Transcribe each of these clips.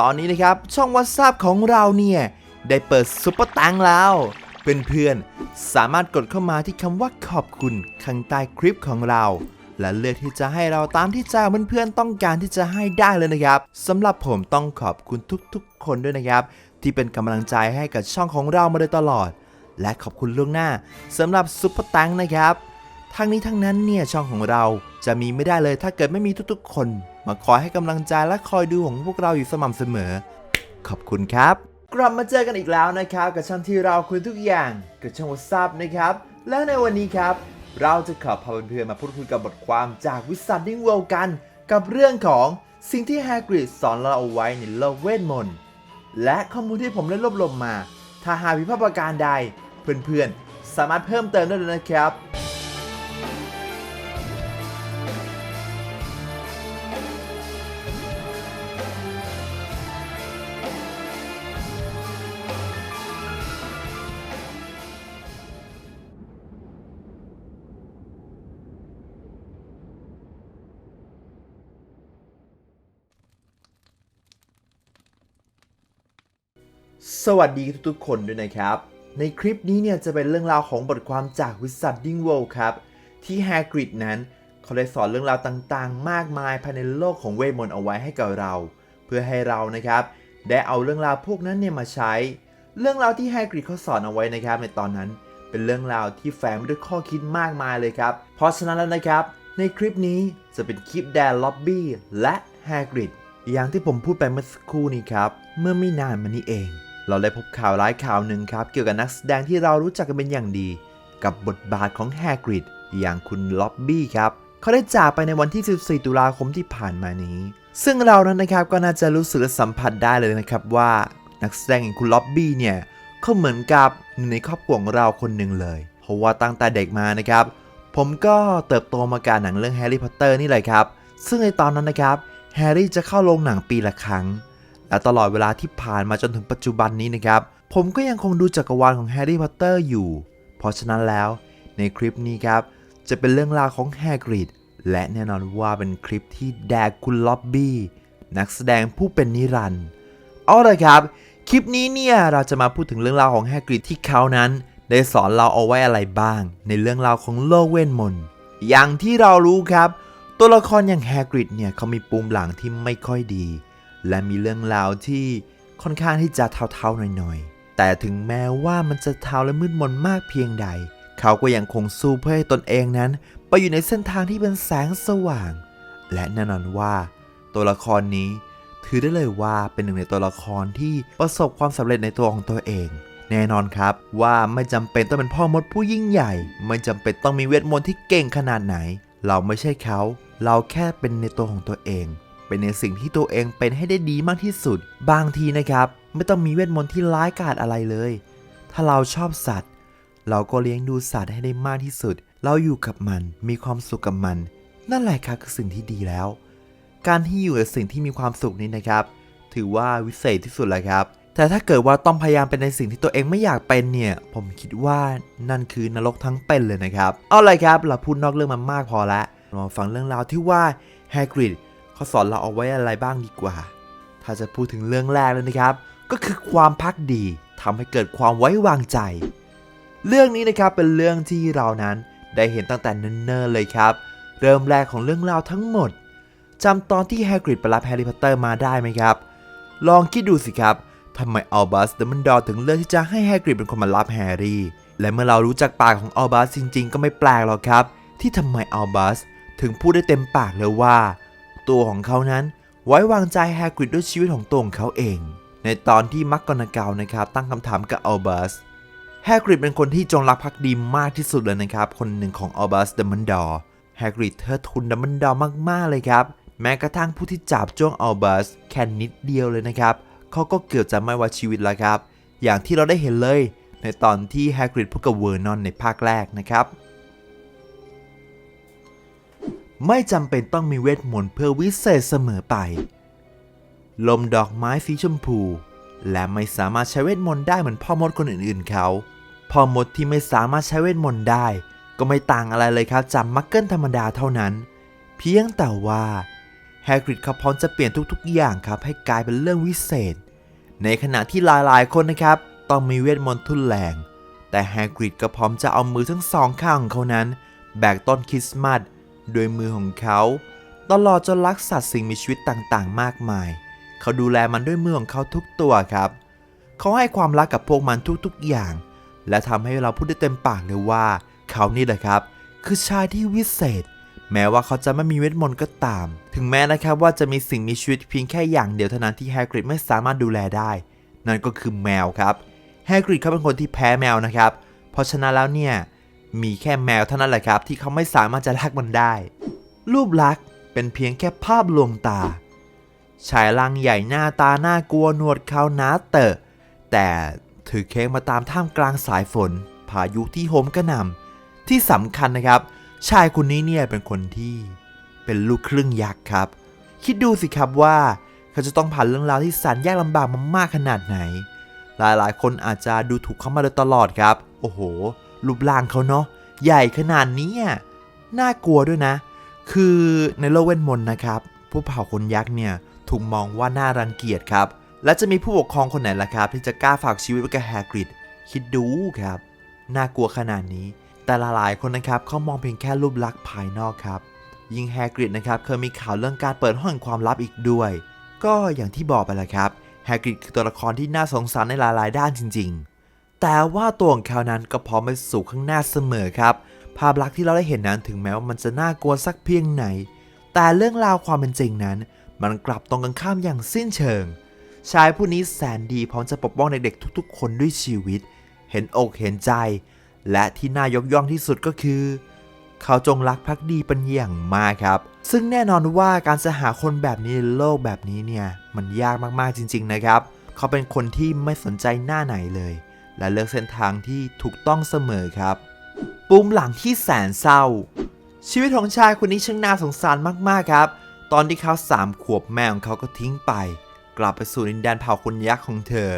ตอนนี้นะครับ ช่องวั s ซับของเราเนี่ย ได้เปิดซุปเปอร์ตังแล้ว เพื่อนๆ สามารถกดเข้ามาที่คำว่าขอบคุณข้างใต้คลิปของเรา และเลือกที่จะให้เราตามที่ใจเพื่อนๆต้องการที่จะให้ได้เลยนะครับสำหรับผมต้องขอบคุณทุกๆ คนด้วยนะครับ ที่เป็นกำลังใจให้กับช่องของเรามาโดยตลอด และขอบคุณล่วงหน้าสำหรับซุปเปอร์ตังนะครับทั้งนี้ทั้งนั้นเนี่ยช่องของเรา จะมีไม่ได้เลยถ้าเกิดไม่มีทุกๆ คน มาคอยให้กำลังใจและคอยดูของพวกเราอยู่สม่ำเสมอ ขอบคุณครับ กลับมาเจอกันอีกแล้วนะครับ กับช่องที่เราคุยทุกอย่างกับช่องวัซับนะครับ และในวันนี้ครับ เราจะขอพาเพื่อนๆมาพูดคุยกับบทความจากวิสัทดิ้งเวลกัน กับเรื่องของสิ่งที่แฮกริดสอนเราเอาไว้ในโลกเวทมนต์และข้อมูลที่ผมได้รวบรวมมา ถ้าหากผิดพลาดประการใด เพื่อนๆ สามารถเพิ่มเติมได้เลยนะครับ สวัสดีทุกๆคนด้วยนะครับ ในคลิปนี้เนี่ยจะเป็นเรื่องราวของบทความจากวิสัทดิ้งเวิลด์ครับ ที่แฮกริดนั้น เขาได้สอนเรื่องราวต่างๆ มากมายภายในโลกของเวทมนต์เอาไว้ให้กับเรา เพื่อให้เรานะครับ ได้เอาเรื่องราวพวกนั้นเนี่ยมาใช้ เรื่องราวที่แฮกริดเขาสอนเอาไว้นะครับ ในตอนนั้นเป็นเรื่องราวที่แฝงไปด้วยข้อคิดมากมายเลยครับ เพราะฉะนั้นแล้วนะครับ ในคลิปนี้จะเป็นคลิปแดนล็อบบี้และแฮกริดอย่างที่ผมพูดไปเมื่อสักครู่นี้ครับ เมื่อไม่นานมานี้เอง เราได้พบข่าวร้ายข่าวหนึ่งครับ เกี่ยวกับนักแสดงที่เรารู้จักกันเป็นอย่างดี กับบทบาทของแฮกริดอย่างคุณล็อบบี้ครับ เขาได้จากไปในวันที่ 14 ตุลาคมที่ผ่านมานี้ ซึ่งเรานั้นนะครับก็น่าจะรู้สึกและสัมผัสได้เลยนะครับว่านักแสดงอย่างคุณล็อบบี้เนี่ยเขาเหมือนกับหนึ่งในครอบครัวของเราคนหนึ่งเลย เพราะว่าตั้งแต่เด็กมานะครับผมก็เติบโตมากับหนังเรื่องแฮร์รี่พอตเตอร์นี่เลยครับ ซึ่งในตอนนั้นนะครับแฮร์รี่จะเข้าโรงหนังปีละครั้ง และตลอดเวลาที่ผ่านมาจนถึงปัจจุบันนี้นะครับ ผมก็ยังคงดูจักรวาลของแฮร์รี่พอตเตอร์อยู่ เพราะฉะนั้นแล้วในคลิปนี้ครับ จะเป็นเรื่องราวของแฮกริดและแน่นอนว่าเป็นคลิปที่แดกคุณล็อบบี้นักแสดงผู้เป็นนิรันดร์เอาลยครับ คลิปนี้เนี่ยเราจะมาพูดถึงเรื่องราวของแฮกริดที่เขานั้น ได้สอนเราเอาไว้อะไรบ้าง ในเรื่องราวของโลกเวทมนต์อย่างที่เรารู้ครับ ตัวละครอย่างแฮกริดเนี่ยเขามีปูมหลังที่ไม่ค่อยดี และมีเรื่องราวที่ค่อนข้างที่จะเทาๆหน่อยๆ แต่ถึงแม้ว่ามันจะเทาและมืดมนมากเพียงใด เขาก็ยังคงสู้เพื่อให้ตนเองนั้น ไปอยู่ในเส้นทางที่เป็นแสงสว่าง และแน่นอนว่า ตัวละครนี้ถือได้เลยว่าเป็นหนึ่งในตัวละครที่ประสบความสำเร็จในตัวของตัวเอง แน่นอนครับว่าไม่จำเป็นต้องเป็นพ่อมดผู้ยิ่งใหญ่ ไม่จำเป็นต้องมีเวทมนต์ที่เก่งขนาดไหน เราไม่ใช่เขา เราแค่เป็นในตัวของตัวเอง เป็นในสิ่งที่ตัวเองเป็นให้ได้ดีมากที่สุด บางทีนะครับ ไม่ต้องมีเวทมนต์ที่ร้ายกาจอะไรเลย ถ้าเราชอบสัตว์ เราก็เลี้ยงดูสัตว์ให้ได้มากที่สุด เราอยู่กับมันมีความสุขกับมัน นั่นแหละครับคือสิ่งที่ดีแล้ว การที่อยู่กับสิ่งที่มีความสุขนี้นะครับ ถือว่าวิเศษที่สุดเลยครับแต่ถ้าเกิดว่าต้องพยายามเป็นในสิ่งที่ตัวเองไม่อยากเป็นเนี่ย ผมคิดว่านั่นคือนรกทั้งเป็นเลยนะครับ เอาเลยครับ เราพูดนอกเรื่องมามากพอแล้วมาฟังเรื่องราวที่ว่าแฮกริด เขาสอนเราเอาไว้อะไรบ้างดีกว่า ถ้าจะพูดถึงเรื่องแรกเลยนะครับ ก็คือความพักดีทำให้เกิดความไว้วางใจ เรื่องนี้นะครับเป็นเรื่องที่เรานั้นได้เห็นตั้งแต่เนิ่นๆเลยครับ เริ่มแรกของเรื่องราวทั้งหมดจำตอนที่แฮกริดไปรับแฮร์รี่พอตเตอร์มาได้ไหมครับ ลองคิดดูสิครับทำไมอัลบัสเดมันดอร์ถึงเลือกที่จะให้แฮกริดเป็นคนมารับแฮร์รี่ และเมื่อเรารู้จักปากของอัลบัสจริงๆ ก็ไม่แปลกหรอกครับ ที่ทำไมอัลบัสถึงพูดได้เต็มปากเลยว่า ตัวของเขานั้น ไว้วางใจแฮกริดด้วยชีวิตของตัวของเขาเอง ในตอนที่มักกอนากาวนะครับตั้งคำถามกับอัลบัสแฮกริดเป็นคนที่จงรักภักดีมากที่สุดเลยนะครับ คนหนึ่งของอัลบัสเดมันดอร์แฮกริดเทิดทุนดัมเบิลดอร์มาก ๆ เลยครับ แม้กระทั่งผู้ที่จับจ้วงอัลบัสแค่นิดเดียวเลยนะครับเขาก็เกือบจะไม่ว่าชีวิตแล้วครับ อย่างที่เราได้เห็นเลย ในตอนที่แฮกริดพูดกับเวอร์นอนในภาคแรกนะครับ ไม่จำเป็นต้องมีเวทมนต์เพื่อวิเศษเสมอไป ลมดอกไม้สีชมพู และไม่สามารถใช้เวทมนต์ได้เหมือนพ่อมดคนอื่นๆเขาพ่อมดที่ไม่สามารถใช้เวทมนต์ได้ ก็ไม่ต่างอะไรเลยครับจากมักเกิลธรรมดาเท่านั้น เพียงแต่ว่าแฮกริดเขาพร้อมจะเปลี่ยนทุกๆ อย่างครับ ให้กลายเป็นเรื่องวิเศษ ในขณะที่หลายๆ คนนะครับ ต้องมีเวทมนต์ทุนแรง แต่แฮกริดก็พร้อมจะเอามือทั้งสองข้างของเขานั้น แบกต้นคริสต์มาส โดยมือของเขา ตลอดจนรักสัตว์สิ่งมีชีวิตต่างๆ มากมาย เขาดูแลมันด้วยมือของเขาทุกตัวครับ เขาให้ความรักกับพวกมันทุกๆอย่าง และทำให้เราพูดได้เต็มปากเลยว่า เขานี่แหละครับ คือชายที่วิเศษ แม้ว่าเขาจะไม่มีเวทมนต์ก็ตาม ถึงแม้นะครับว่าจะมีสิ่งมีชีวิตเพียงแค่อย่างเดียวเท่านั้นที่แฮกริดไม่สามารถดูแลได้ นั่นก็คือแมวครับแฮกริดเขาเป็นคนที่แพ้แมวนะครับ เพราะฉะนั้นแล้วเนี่ย มีแค่แมวเท่านั้นแหละครับ ที่เขาไม่สามารถจะรักมันได้ รูปลักษณ์เป็นเพียงแค่ภาพลวงตา ชายร่างใหญ่หน้าตาหน้ากลัวหนวดเขาหนาเตอะ แต่ถือเค้กมาตามท่ามกลางสายฝน พายุที่โหมกระหน่ำที่สำคัญนะครับ ชายคนนี้เนี่ยเป็นคนที่เป็นลูกครึ่งยักษ์ครับ คิดดูสิครับว่าเขาจะต้องผ่านเรื่องราวที่แสนยากลำบากมามากขนาดไหน หลายๆ คนอาจจะดูถูกเขามาโดยตลอดครับ โอ้โห รูปร่างเขาเนาะใหญ่ขนาดนี้อะน่ากลัวด้วยนะ คือในโลกเวทมนต์นะครับ ผู้เผ่าคนยักษ์เนี่ยถูกมองว่าน่ารังเกียจครับ และจะมีผู้ปกครองคนไหนล่ะครับ ที่จะกล้าฝากชีวิตไว้กับแฮกริดคิดดูครับ น่ากลัวขนาดนี้ แต่หลายๆคนนะครับเขามองเพียงแค่รูปลักษณ์ภายนอกครับ ยิ่งแฮกริดนะครับเคยมีข่าวเรื่องการเปิดห้องความลับอีกด้วย ก็อย่างที่บอกไปแหละครับแฮกริดคือตัวละครที่น่าสงสารในหลายๆ ด้านจริง ๆ แต่ว่าตัวของเขานั้นก็พร้อมไปสู่ข้างหน้าเสมอครับ ภาพลักษณ์ที่เราได้เห็นนั้นถึงแม้ว่ามันจะน่ากลัวสักเพียงไหน แต่เรื่องราวความเป็นจริงนั้น มันกลับตรงกันข้ามอย่างสิ้นเชิง ชายผู้นี้แสนดีพร้อมจะปกป้องเด็กๆทุก ๆ คนด้วยชีวิต เห็นอกเห็นใจ และที่น่ายกย่องที่สุดก็คือ เขาจงรักภักดีเป็นอย่างมากครับ ซึ่งแน่นอนว่าการจะหาคนแบบนี้ในโลกแบบนี้เนี่ยมันยากมากๆจริง ๆนะครับ เขาเป็นคนที่ไม่สนใจหน้าไหนเลย และเลือกเส้นทางที่ถูกต้องเสมอครับ ปุ่มหลังที่แสนเศร้า ชีวิตของชายคนนี้ช่างน่าสงสารมากๆครับ ตอนที่เขาสามขวบแม่ของเขาก็ทิ้งไป กลับไปสู่ดินแดนเผ่าคนยักษ์ของเธอ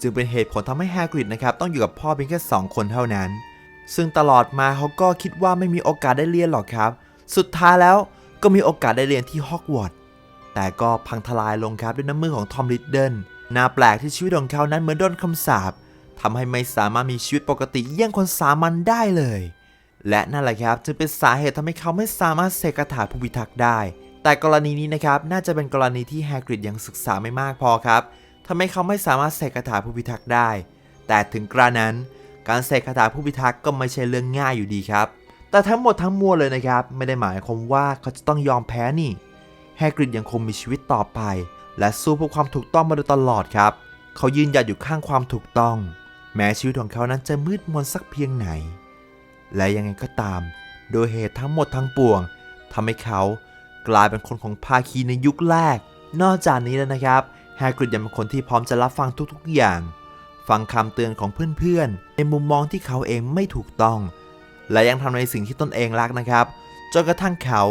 จึงเป็นเหตุผลทำให้แฮกริดนะครับต้องอยู่กับพ่อเพียงแค่2คนเท่านั้น ซึ่งตลอดมาเขาก็คิดว่าไม่มีโอกาสได้เรียนหรอกครับ สุดท้ายแล้วก็มีโอกาสได้เรียนที่ฮอกวอตส์แต่ก็พังทลายลงครับด้วยน้ำมือของทอมลิดเดิลน่าแปลกที่ชีวิตของเขานั้นเหมือนโดนคำสาป ทำให้ไม่สามารถมีชีวิตปกติเยี่ยงคนสามัญได้เลย และนั่นแหละครับจึงเป็นสาเหตุทำให้เขาไม่สามารถเสกคาถาผู้พิทักษ์ได้ แต่กรณีนี้นะครับน่าจะเป็นกรณีที่แฮกริดยังศึกษาไม่มากพอครับทำให้เขาไม่สามารถเสกคาถาผู้พิทักษ์ได้ แต่ถึงกระนั้น การเสกคาถาผู้พิทักษ์ก็ไม่ใช่เรื่องง่ายอยู่ดีครับ แต่ทั้งหมดทั้งมวลเลยนะครับไม่ได้หมายความว่าเขาจะต้องยอมแพ้นี่แฮกริดยังคงมีชีวิตต่อไป และสู้เพื่อความถูกต้องมาโดยตลอดครับ เขายืนหยัดอยู่ข้างความถูกต้อง แม้ชีวิตของเขานั้นจะมืดมนสักเพียงไหน และยังไงก็ตาม โดยเหตุทั้งหมดทั้งปวงทำให้เขากลายเป็นคนของภาคีในยุคแรก นอกจากนี้แล้วนะครับแฮกริดยังเป็นคนที่พร้อมจะรับฟังทุกๆอย่าง ฟังคำเตือนของเพื่อนๆ ในมุมมองที่เขาเองไม่ถูกต้อง และยังทำในสิ่งที่ตนเองรักนะครับ จนกระทั่งเขา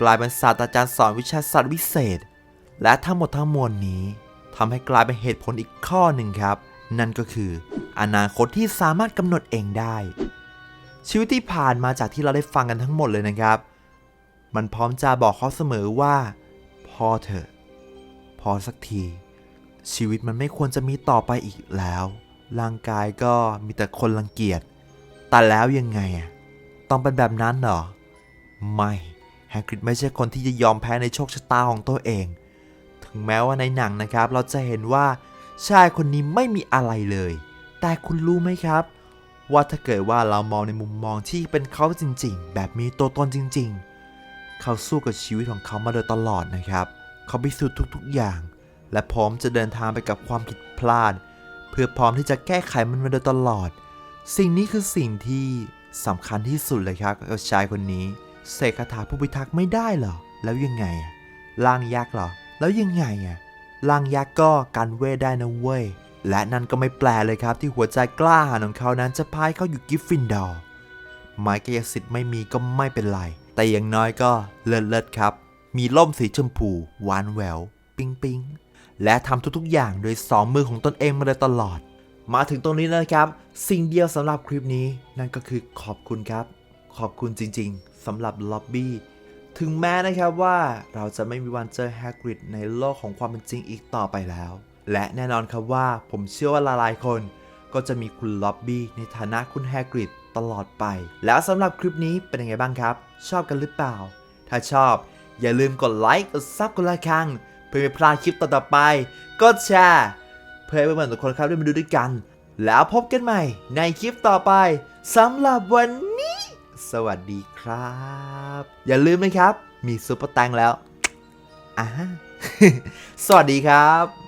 กลายเป็นศาสตราจารย์สอนวิชาศาสตร์วิเศษ และทั้งหมดทั้งมวลนี้ทำให้กลายเป็นเหตุผลอีกข้อหนึ่งครับ นั่นก็คืออนาคตที่สามารถกำหนดเองได้ ชีวิตที่ผ่านมาจากที่เราได้ฟังกันทั้งหมดเลยนะครับ มันพร้อมจะบอกเขาเสมอว่า พอเถอะ พอสักที ชีวิตมันไม่ควรจะมีต่อไปอีกแล้ว ร่างกายก็มีแต่คนรังเกียจแต่แล้วยังไงอะต้องเป็นแบบนั้นเหรอ ไม่แฮกริดไม่ใช่คนที่จะยอมแพ้ในโชคชะตาของตัวเอง ถึงแม้ว่าในหนังนะครับ เราจะเห็นว่า ชายคนนี้ไม่มีอะไรเลย แต่คุณรู้ไหมครับ ว่าถ้าเกิดว่าเรามองในมุมมองที่เป็นเขาจริงๆ แบบมีตัวตนจริง ๆ เขาสู้กับชีวิตของเขามาโดยตลอดนะครับ เขาพิสูจน์ทุกๆอย่าง และพร้อมจะเดินทางไปกับความผิดพลาด เพื่อพร้อมที่จะแก้ไขมันมาโดยตลอด สิ่งนี้คือสิ่งที่สำคัญที่สุดเลยครับกับชายคนนี้เสกคาถาผู้พิทักษ์ไม่ได้เหรอ แล้วยังไงอะร่างยักเหรอ แล้วยังไงอะ ร่างยักษ์ก็กันเวทได้นะเว้ย และนั่นก็ไม่แปลเลยครับที่หัวใจกล้าหาญของเขานั้นจะพายเขาอยู่กิฟฟินดอร์ไม้กายสิทธิ์ไม่มีก็ไม่เป็นไร แต่อย่างน้อยก็เลิศเลิศครับ มีล่มสีชมพูหวานแหวว ปิงปิงและทำทุกๆอย่างโดยสองมือของตนเองมาโดยตลอด มาถึงตรงนี้นะครับ สิ่งเดียวสำหรับคลิปนี้นั่นก็คือขอบคุณครับ ขอบคุณจริงๆสำหรับล็อบบี้ ถึงแม้นะครับว่าเราจะไม่มีวันเจอแฮกริดในโลกของความเป็นจริงอีกต่อไปแล้ว และแน่นอนครับว่าผมเชื่อว่าหลายๆคน ก็จะมีคุณล็อบบี้ในฐานะคุณแฮกริดตลอดไป แล้วสำหรับคลิปนี้เป็นยังไงบ้างครับ ชอบกันหรือเปล่า ถ้าชอบ อย่าลืมกดไลค์กดซับกดไลค์คังเพื่อไม่พลาดคลิปต่อๆไป กดแชร์ เพื่อให้เพื่อนๆทุกคนครับได้มาดูด้วยกัน แล้วพบกันใหม่ในคลิปต่อไปสำหรับวัน สวัสดีครับ อย่าลืมนะครับ มีซุปเปอร์แตงแล้วอ่าสวัสดีครับ